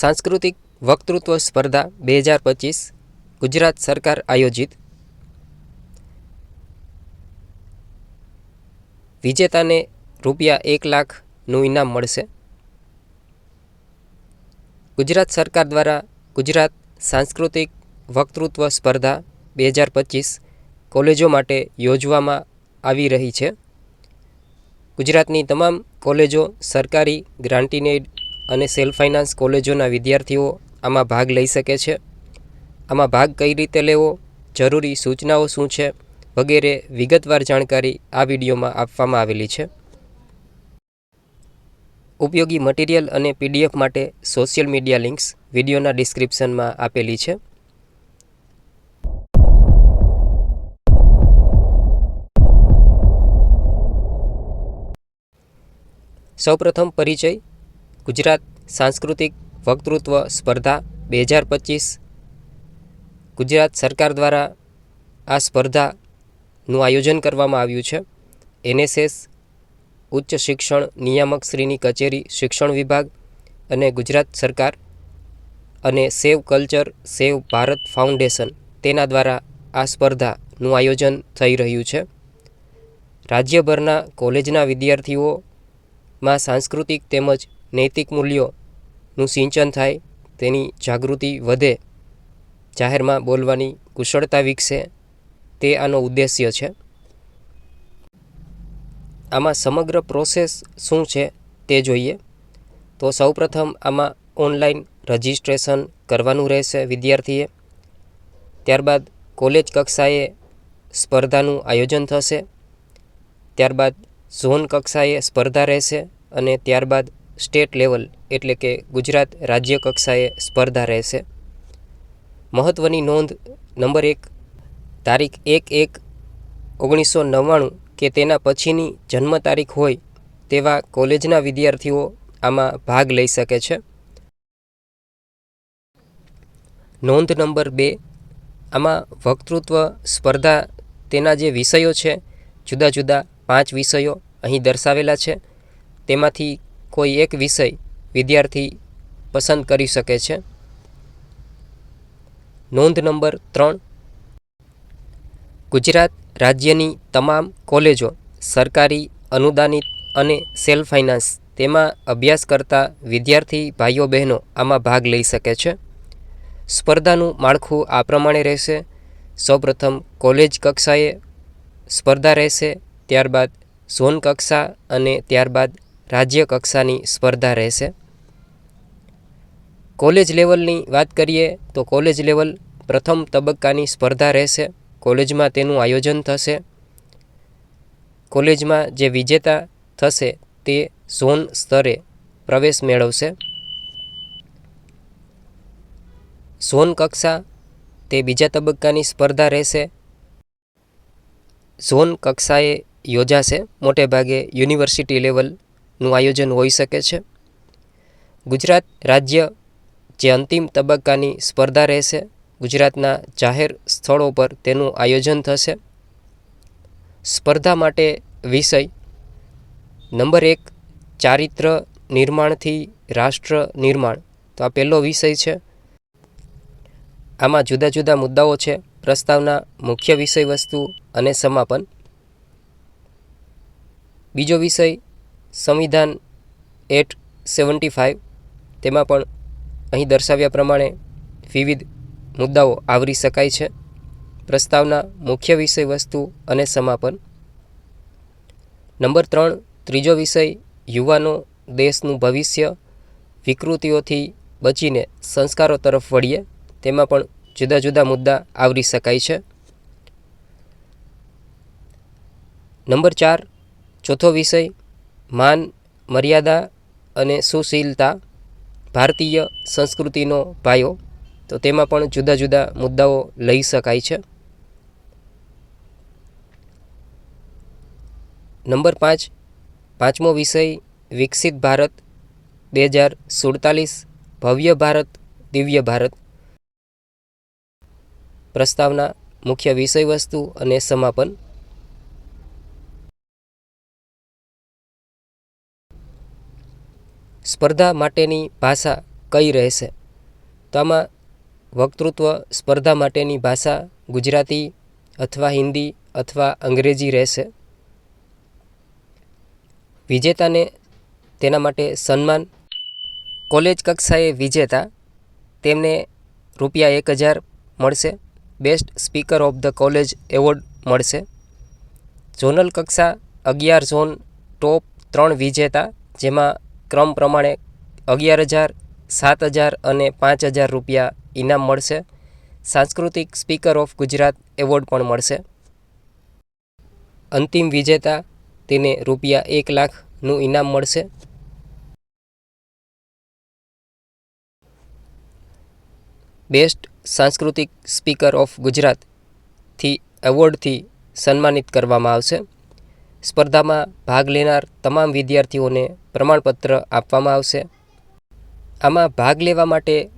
સાંસ્કૃતિક વક્તૃત્વ સ્પર્ધા બે હજાર પચીસ ગુજરાત સરકાર આયોજિત. વિજેતાને રૂપિયા એક લાખનું ઇનામ મળશે. ગુજરાત સરકાર દ્વારા ગુજરાત સાંસ્કૃતિક વક્તૃત્વ સ્પર્ધા બે હજાર પચીસ કોલેજો માટે યોજવામાં આવી રહી છે. ગુજરાતની તમામ કોલેજો સરકારી ગ્રાન્ટીનેડ અને સેલ્ફ ફાઇનાન્સ કોલેજોના વિદ્યાર્થીઓ આમાં ભાગ લઈ શકે છે. આમાં ભાગ કઈ રીતે લેવો, જરૂરી સૂચનાઓ શું છે, વગેરે વિગતવાર જાણકારી આ વિડીયોમાં આપવામાં આવેલી છે. ઉપયોગી મટીરિયલ અને પીડીએફ માટે સોશિયલ મીડિયા લિંક્સ વિડીયોના ડિસ્ક્રિપ્શનમાં આપેલી છે. સૌપ્રથમ પરિચય ગુજરાત સાંસ્કૃતિક વક્તૃત્વ સ્પર્ધા બે હજાર પચીસ. ગુજરાત સરકાર દ્વારા આ સ્પર્ધાનું આયોજન કરવામાં આવ્યું છે. એનએસએસ, ઉચ્ચ શિક્ષણ નિયામક શ્રીની કચેરી, શિક્ષણ વિભાગ અને ગુજરાત સરકાર અને save culture, save Bharat foundation તેના દ્વારા આ સ્પર્ધાનું આયોજન થઈ રહ્યું છે. રાજ્યભરના કોલેજના વિદ્યાર્થીઓમાં સાંસ્કૃતિક તેમજ નૈતિક મૂલ્યોનું સિંચન થાય, તેની જાગૃતિ વધે, જાહેરમાં બોલવાની કુશળતા વિકસે, તે આનો ઉદ્દેશ્ય છે. આમાં સમગ્ર પ્રોસેસ શું છે તે જોઈએ. તો સૌપ્રથમ આમાં ઓનલાઈન રજિસ્ટ્રેશન કરવાનું રહેશે વિદ્યાર્થીએ. ત્યારબાદ કોલેજ કક્ષાએ સ્પર્ધાનું આયોજન થશે. ત્યારબાદ ઝોન કક્ષાએ સ્પર્ધા રહેશે અને ત્યારબાદ સ્ટેટ લેવલ એટલે કે ગુજરાત રાજ્ય કક્ષાએ સ્પર્ધા રહેશે. મહત્ત્વની નોંધ નંબર એક, તારીખ એક એક ઓગણીસો નવ્વાણું કે તેના પછીની જન્મ તારીખ હોય તેવા કોલેજના વિદ્યાર્થીઓ આમાં ભાગ લઈ શકે છે. નોંધ નંબર બે, આમાં વક્તૃત્વ સ્પર્ધા તેના જે વિષયો છે, જુદા જુદા પાંચ વિષયો અહીં દર્શાવેલા છે. તેમાંથી કોઈ એક વિષય વિદ્યાર્થી પસંદ કરી શકે છે? નોંધ નંબર ત્રણ. ગુજરાત રાજ્યની તમામ કોલેજો સરકારી, અનુદાનિત અને સેલ્ફ ફાઇનાન્સ તેમાં અભ્યાસ કરતા વિદ્યાર્થી ભાઈઓ બહેનો આમાં ભાગ લઈ શકે છે. સ્પર્ધાનું માળખું આ પ્રમાણે રહેશે. સૌપ્રથમ કોલેજ કક્ષાએ સ્પર્ધા રહેશે, ત્યારબાદ ઝોન કક્ષા અને ત્યારબાદ રાજ્ય કક્ષાની સ્પર્ધા રહેશે. કોલેજ લેવલની વાત કરીએ તો કોલેજ લેવલ પ્રથમ તબક્કાની સ્પર્ધા રહેશે. કોલેજમાં તેનું આયોજન થશે. કોલેજમાં જે વિજેતા થશે તે ઝોન સ્તરે પ્રવેશ મેળવશે. ઝોન કક્ષા તે બીજા તબક્કાની સ્પર્ધા રહેશે. ઝોન કક્ષાએ યોજાશે. મોટે ભાગે યુનિવર્સિટી લેવલનું આયોજન હોઈ શકે છે. ગુજરાત રાજ્ય જે અંતિમ તબક્કાની સ્પર્ધા રહેશે, ગુજરાતના જાહેર સ્થળો પર તેનું આયોજન થશે. સ્પર્ધા માટે વિષય નંબર એક, ચારિત્ર નિર્માણથી રાષ્ટ્ર નિર્માણ. તો આ પહેલો વિષય છે. આમાં જુદા જુદા મુદ્દાઓ છે. પ્રસ્તાવના મુખ્ય વિષય વસ્તુ અને સમાપન. બીજો વિષય સંવિધાન એટ સેવન્ટી ફાઇવ તેમાં પણ અહીં દર્શાવ્યા પ્રમાણે વિવિધ મુદ્દાઓ આવરી શકાય છે. પ્રસ્તાવના મુખ્ય વિષય વસ્તુ અને સમાપન. નંબર ત્રણ, ત્રીજો વિષય, યુવાનો દેશનું ભવિષ્ય, વિકૃતિઓથી બચીને સંસ્કારો તરફ વળીએ, તેમાં પણ જુદા જુદા મુદ્દા આવરી શકાય છે. નંબર ચાર, ચોથો વિષય માન, મર્યાદા અને સુશીલતા ભારતીય સંસ્કૃતિનો પાયો, તો તેમાં પણ જુદા જુદા મુદ્દાઓ લઈ શકાય છે. નંબર પાંચ, પાંચમો વિષય, વિકસિત ભારત, બે હજાર સુડતાલીસ, ભવ્ય ભારત, દિવ્ય ભારત. પ્રસ્તાવના મુખ્ય વિષય વસ્તુ અને સમાપન. સ્પર્ધા માટેની ભાષા કઈ રહેશે? તો આમાં વક્તૃત્વ સ્પર્ધા માટેની ભાષા ગુજરાતી અથવા હિન્દી અથવા અંગ્રેજી રહેશે. વિજેતાને તેના માટે સન્માન. કોલેજ કક્ષાએ વિજેતા તેમને રૂપિયા એક હજાર મળશે. Best speaker of the college award મળશે. ઝોનલ કક્ષા અગિયાર ઝોન ટોપ ત્રણ વિજેતા જેમાં ક્રમ પ્રમાણે અગિયાર હજાર, સાત હજાર અને પાંચ હજાર રૂપિયા ઇનામ મળશે. સાંસ્કૃતિક સ્પીકર ઓફ ગુજરાત એવોર્ડ પણ મળશે. અંતિમ વિજેતા તેને રૂપિયા એક લાખનું ઇનામ મળશે. બેસ્ટ સાંસ્કૃતિક સ્પીકર ઓફ ગુજરાતથી એવોર્ડથી સન્માનિત કરવામાં આવશે. સ્પર્ધામાં ભાગ લેનાર તમામ વિદ્યાર્થીઓને પ્રમાણપત્ર આપવામાં આવશે. આમાં ભાગ લેવા માટે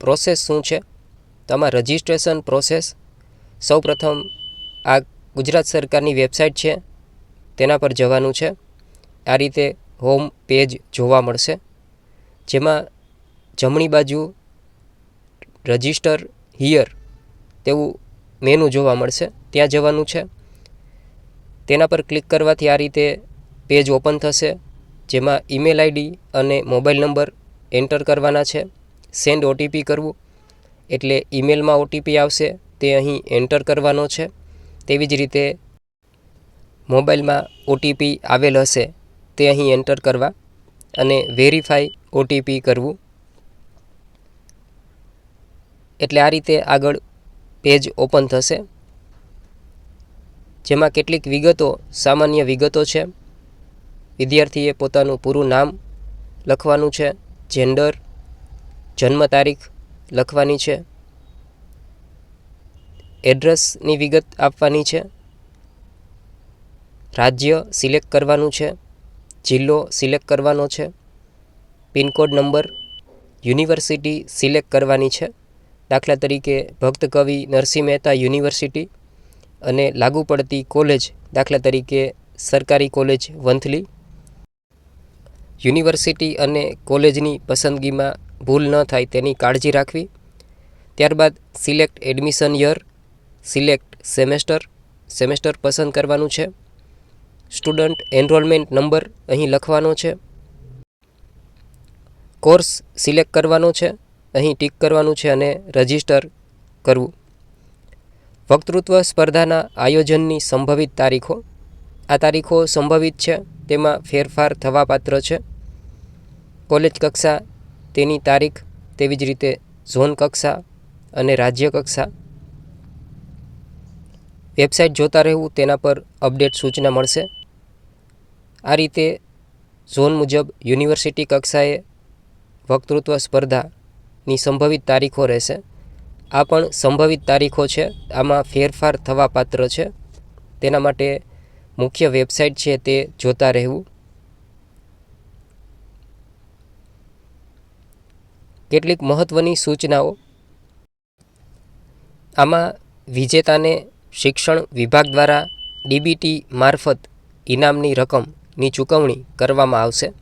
પ્રોસેસ શું છે? તો આમાં રજિસ્ટ્રેશન પ્રોસેસ. સૌપ્રથમ આ ગુજરાત સરકારની વેબસાઇટ છે. તેના પર જવાનું છે. આ રીતે હોમ પેજ જોવા મળશે. જેમાં જમણી બાજુ રજિસ્ટર હિયર તેવું મેનુ જોવા મળશે. ત્યાં જવાનું છે. તેના પર ક્લિક કરવાથી આ રીતે પેજ ઓપન થશે, જેમાં ઈમેલ આઈડી અને મોબાઈલ નંબર એન્ટર કરવાના છે. સેન્ડ ઓટીપી કરવું, એટલે ઈમેલમાં ઓટીપી આવશે, તે અહીં એન્ટર કરવાનો છે. તેવી જ રીતે મોબાઈલમાં ઓટીપી આવેલ હશે, તે અહીં એન્ટર કરવા અને વેરીફાઈ ઓટીપી કરવું. એટલે આ રીતે આગળ પેજ ઓપન થશે. જેમાં કેટલીક વિગતો સામાન્ય વિગતો છે. વિદ્યાર્થીએ પોતાનું પૂરું નામ લખવાનું છે, જેન્ડર, જન્મ તારીખ લખવાની છે, એડ્રેસની વિગત આપવાની છે, રાજ્ય સિલેક્ટ કરવાનું છે, જિલ્લો સિલેક્ટ કરવાનો છે, પિનકોડ નંબર, યુનિવર્સિટી સિલેક્ટ કરવાની છે. દાખલા તરીકે ભક્ત કવિ નરસિંહ મહેતા યુનિવર્સિટી અને લાગુ પડતી કોલેજ દાખલા તરીકે સરકારી કોલેજ વંથલી. યુનિવર્સિટી અને કોલેજની પસંદગીમાં ભૂલ ન થાય તેની કાળજી રાખવી. ત્યારબાદ select admission year, select semester semester પસંદ કરવાનું છે. સ્ટુડન્ટ એનરોલમેન્ટ નંબર અહીં લખવાનો છે. કોર્સ સિલેક્ટ કરવાનો છે, અહીં ટીક કરવાનું છે અને રજિસ્ટર કરવું. વક્તૃત્વ સ્પર્ધાના આયોજનની સંભવિત તારીખો. આ તારીખો સંભવિત છે, તેમાં ફેરફાર થવાપાત્ર છે. કોલેજ કક્ષા, તેની તારીખ, તેવી જ રીતે ઝોન કક્ષા અને રાજ્ય કક્ષા. વેબસાઇટ જોતા રહેવું, તેના પર અપડેટ સૂચના મળશે. આ રીતે ઝોન મુજબ યુનિવર્સિટી કક્ષાએ વક્તૃત્વ સ્પર્ધાની સંભવિત તારીખો રહેશે. આ પણ સંભવિત તારીખો છે. આમાં ફેરફાર થવા પાત્ર છે. તેના માટે મુખ્ય વેબસાઇટ છે તે જોતા રહેવું. કેટલીક મહત્ત્વની સૂચનાઓ. આમાં વિજેતાને શિક્ષણ વિભાગ દ્વારા ડીબીટી મારફત ઇનામની રકમની ચૂકવણી કરવામાં આવશે.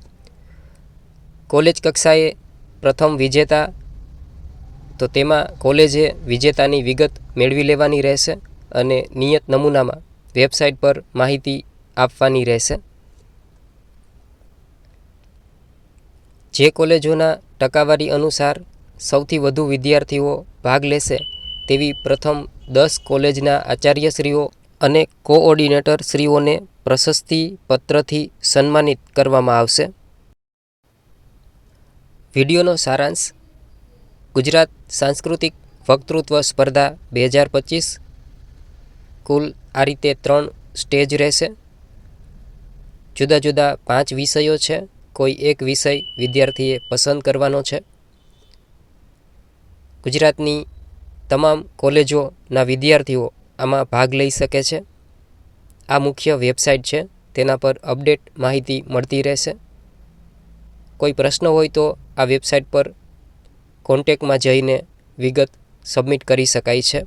કોલેજ કક્ષાએ પ્રથમ વિજેતા તો તેમાં કોલેજે વિજેતાની વિગત મેળવી લેવાની રહેશે અને નિયત નમૂનામાં વેબસાઇટ પર માહિતી આપવાની રહેશે. જે કોલેજોના ટકાવારી અનુસાર સૌથી વધુ વિદ્યાર્થીઓ ભાગ લેશે તેવી પ્રથમ દસ કોલેજના આચાર્યશ્રીઓ અને કોઓર્ડિનેટર શ્રીઓને પ્રશસ્તિ પત્રથી સન્માનિત કરવામાં આવશે. વિડીયોનો સારાંશ ગુજરાત સાંસ્કૃતિક વક્તૃત્વ સ્પર્ધા બે હજાર પચીસ કુલ આ રીતે ત્રણ સ્ટેજ રહેશે. જુદા જુદા પાંચ વિષયો છે. કોઈ એક વિષય વિદ્યાર્થીએ પસંદ કરવાનો છે. ગુજરાતની તમામ કોલેજોના વિદ્યાર્થીઓ આમાં ભાગ લઈ શકે છે. આ મુખ્ય વેબસાઇટ છે. તેના પર અપડેટ માહિતી મળતી રહેશે. કોઈ પ્રશ્ન હોય તો આ વેબસાઇટ પર કોન્ટેકમાં જઈને વિગત સબમિટ કરી શકાય છે.